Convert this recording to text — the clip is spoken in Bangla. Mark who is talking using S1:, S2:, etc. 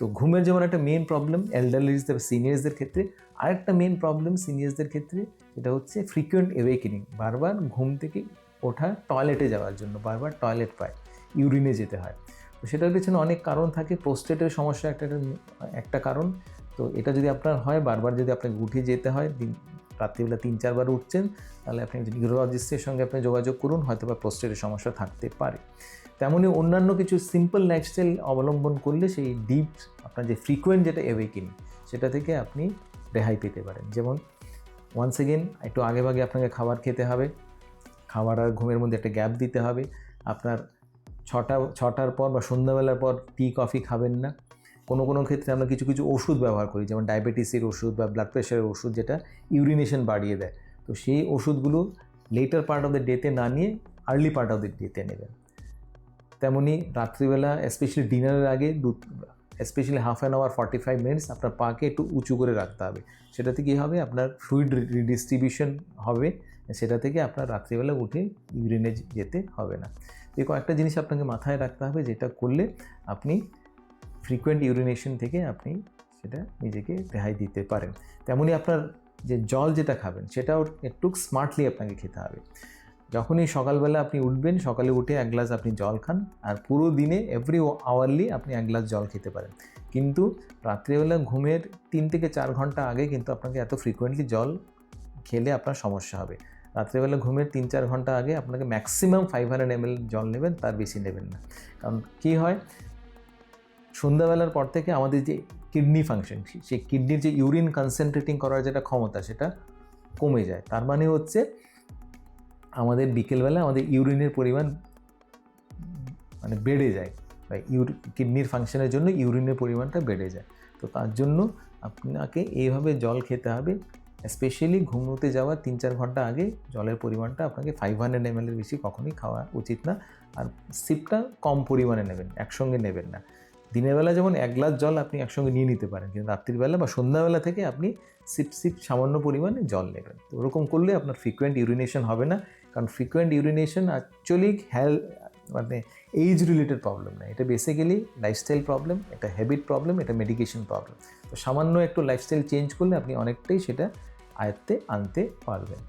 S1: তো ঘুমের যেমন একটা মেন প্রবলেম এল্ডারলিজদের সিনিয়র্সদের ক্ষেত্রে, আরেকটা মেন প্রবলেম সিনিয়র্সদের ক্ষেত্রে এটা হচ্ছে ফ্রিকুয়েন্ট অ্যাওয়েকেনিং বারবার ঘুম থেকে ওঠা টয়লেটে যাওয়ার জন্য, বারবার টয়লেট পায় ইউরিনে যেতে হয়। তো সেটার পেছনে অনেক কারণ থাকে প্রোস্টেটের সমস্যা একটা একটা কারণ। তো এটা যদি আপনার হয়, বারবার যদি আপনাকে উঠে যেতে হয় রাত্রিবেলা তিন, চারবার উঠছেন, তাহলে আপনি নিউরোলজিস্টের সঙ্গে আপনি যোগাযোগ করুন হয়তো বা প্রোস্টেটের সমস্যা থাকতে পারে। তেমনই অন্যান্য কিছু সিম্পল লাইফস্টাইল অবলম্বন করলে সেই ডিপ আপনার যে ফ্রিকোয়েন্ট যেটা এওয়েকিং সেটা থেকে আপনি রেহাই পেতে পারেন। যেমন ওয়ান্স এগেন একটু আগে ভাগে আপনাকে খাবার খেতে হবে, খাবার আর ঘুমের মধ্যে একটা গ্যাপ দিতে হবে, আপনার ছটা, ছটার পর বা সন্ধ্যাবেলার পর টি কফি খাবেন না। কোনো কোনো ক্ষেত্রে আমরা কিছু কিছু ওষুধ ব্যবহার করি, যেমন ডায়াবেটিসের ওষুধ বা ব্লাড প্রেশারের ওষুধ যেটা ইউরিনেশন বাড়িয়ে দেয়। তো সেই ওষুধগুলো লেটার পার্ট অফ দ্য ডেতে না নিয়ে আর্লি পার্ট অফ দ্য ডেতে নেবেন। তেমনি রাত্রিবেলা স্পেশালি ডিনারের আগে দু specially half an hour forty five minutes আপনার পাকে একটু উঁচু করে রাখতে হবে। সেটাতে কী হবে? আপনার ফ্লুইড রিডিস্ট্রিবিউশন হবে, সেটা থেকে আপনার রাত্রিবেলা উঠে ইউরিনে যেতে হবে না। এই কয়েকটা জিনিস আপনাকে মাথায় রাখতে হবে, যেটা করলে আপনি ফ্রিকোয়েন্ট ইউরিনেশন থেকে আপনি সেটা নিজেকে রেহাই দিতে পারেন। তেমনই আপনার যে জল যেটা খাবেন, সেটাও একটু স্মার্টলি আপনাকে খেতে হবে। যখনই সকালবেলা আপনি উঠবেন, সকালে উঠে এক গ্লাস আপনি জল খান আর পুরো দিনে এভরি আওয়ারলি আপনি এক গ্লাস জল খেতে পারেন। কিন্তু রাত্রিবেলা ঘুমের তিন থেকে চার ঘণ্টা আগে কিন্তু আপনাকে এত ফ্রিকোয়েন্টলি জল খেলে আপনার সমস্যা হবে। রাত্রিবেলা ঘুমের তিন চার ঘণ্টা আগে আপনাকে ম্যাক্সিমাম ফাইভ হান্ড্রেড এম জল নেবেন, তার বেশি নেবেন না। কারণ কী হয়? সন্ধ্যাবেলার পর থেকে আমাদের যে কিডনি ফাংশন সেই কিডনির যে ইউরিন কনসেন্ট্রেটিং করার যেটা ক্ষমতা, সেটা কমে যায়। তার মানে হচ্ছে আমাদের বিকেলবেলা আমাদের ইউরিনের পরিমাণ মানে বেড়ে যায়। বা ইউরি কিডনির ফাংশনের জন্য ইউরিনের পরিমাণটা বেড়ে যায়। তো তার জন্য আপনাকে এইভাবে জল খেতে হবে। স্পেশালি ঘুমোতে যাওয়ার তিন চার ঘণ্টা আগে জলের পরিমাণটা আপনাকে ফাইভ হান্ড্রেড এম এর বেশি কখনোই খাওয়া উচিত না। আর সিপটা কম পরিমাণে নেবেন, একসঙ্গে নেবেন না। দিনের বেলা যেমন এক গ্লাস জল আপনি একসঙ্গে নিয়ে নিতে পারেন, কিন্তু রাত্রিবেলা বা সন্ধ্যাবেলা থেকে আপনি সিপ সিপ সামান্য পরিমাণে জল নেবেন। তো ওরকম করলে আপনার ফ্রিকোয়েন্ট ইউরিনেশন হবে না, কারণ ফ্রিকোয়েন্ট ইউরিনেশন অ্যাকচুয়ালি হেলথ মানে এইজ রিলেটেড প্রবলেম না। এটা বেসিক্যালি লাইফস্টাইল প্রবলেম এটা হ্যাবিট প্রবলেম এটা মেডিকেশন প্রবলেম তো সামান্য একটু লাইফস্টাইল চেঞ্জ করলে আপনি অনেকটাই সেটা আয়ত্তে আনতে পারবেন।